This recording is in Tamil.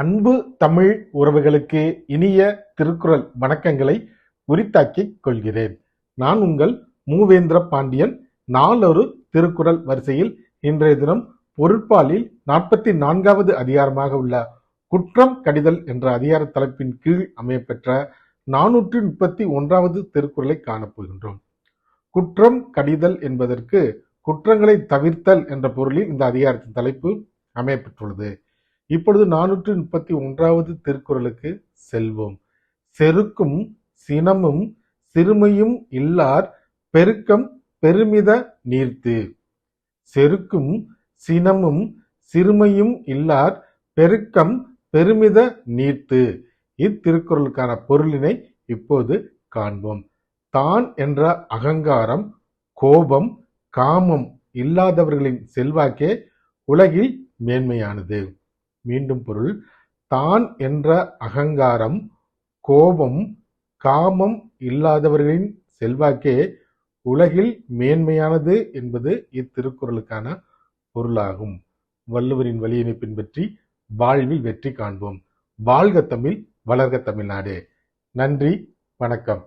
அன்பு தமிழ் உறவுகளுக்கு இனிய திருக்குறள் வணக்கங்களை உரித்தாக்கிக் கொள்கிறேன். நான் உங்கள் மூவேந்திர பாண்டியன். நாளொரு திருக்குறள் வரிசையில் இன்றைய தினம் பொருட்பாலில் நாற்பத்தி நான்காவது அதிகாரமாக உள்ள குற்றம் கடிதல் என்ற அதிகார தலைப்பின் கீழ் அமையப்பெற்ற நானூற்றி முப்பத்தி ஒன்றாவது திருக்குறளை காணப்போகின்றோம் குற்றம் கடிதல் என்பதற்கு குற்றங்களை தவிர்த்தல் என்ற பொருளில் இந்த அதிகாரத்தின் தலைப்பு அமையப்பெற்றுள்ளது. இப்பொழுது நானூற்றி முப்பத்தி ஒன்றாவது திருக்குறளுக்கு செல்வோம். செருக்கும் சினமும் சிறுமையும் இல்லார் பெருக்கம் பெருமித நீர்த்து. செருக்கும் சினமும் சிறுமையும் இல்லார் பெருக்கம் பெருமித நீர்த்து. இத்திருக்குறளுக்கான பொருளினை இப்போது காண்போம். தான் என்ற அகங்காரம் கோபம் காமம் இல்லாதவர்களின் செல்வாக்கே உலகில் மேன்மையானது. மீண்டும் பொருள். தான் என்ற அகங்காரம் கோபம் காமம் இல்லாதவர்களின் செல்வாக்கே உலகில் மேன்மையானது என்பது இத்திருக்குறளுக்கான பொருளாகும். வள்ளுவரின் வழியினை பின்பற்றி வாழ்வில் வெற்றி காண்போம். வாழ்க தமிழ் வளர்க தமிழ்நாடு. நன்றி வணக்கம்.